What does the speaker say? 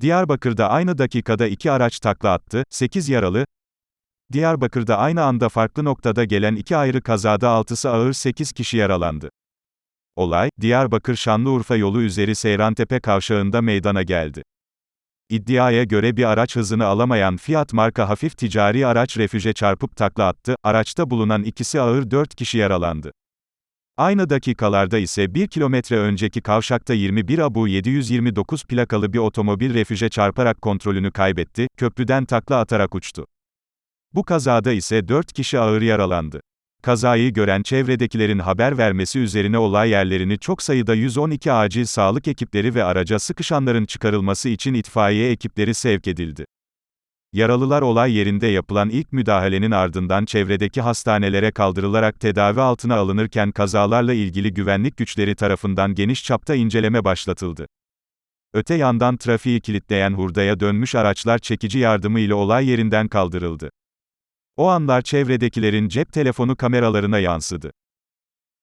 Diyarbakır'da aynı dakikada iki araç takla attı, 8 yaralı. Diyarbakır'da aynı anda farklı noktada gelen iki ayrı kazada 6'sı ağır 8 kişi yaralandı. Olay, Diyarbakır-Şanlıurfa yolu üzeri Seyrantepe kavşağında meydana geldi. İddiaya göre bir araç hızını alamayan Fiat marka hafif ticari araç refüje çarpıp takla attı, araçta bulunan ikisi ağır 4 kişi yaralandı. Aynı dakikalarda ise 1 kilometre önceki kavşakta 21 Abu 729 plakalı bir otomobil refüje çarparak kontrolünü kaybetti, köprüden takla atarak uçtu. Bu kazada ise 4 kişi ağır yaralandı. Kazayı gören çevredekilerin haber vermesi üzerine olay yerlerini çok sayıda 112 acil sağlık ekipleri ve araca sıkışanların çıkarılması için itfaiye ekipleri sevk edildi. Yaralılar olay yerinde yapılan ilk müdahalenin ardından çevredeki hastanelere kaldırılarak tedavi altına alınırken kazalarla ilgili güvenlik güçleri tarafından geniş çapta inceleme başlatıldı. Öte yandan trafiği kilitleyen hurdaya dönmüş araçlar çekici yardımı ile olay yerinden kaldırıldı. O anlar çevredekilerin cep telefonu kameralarına yansıdı.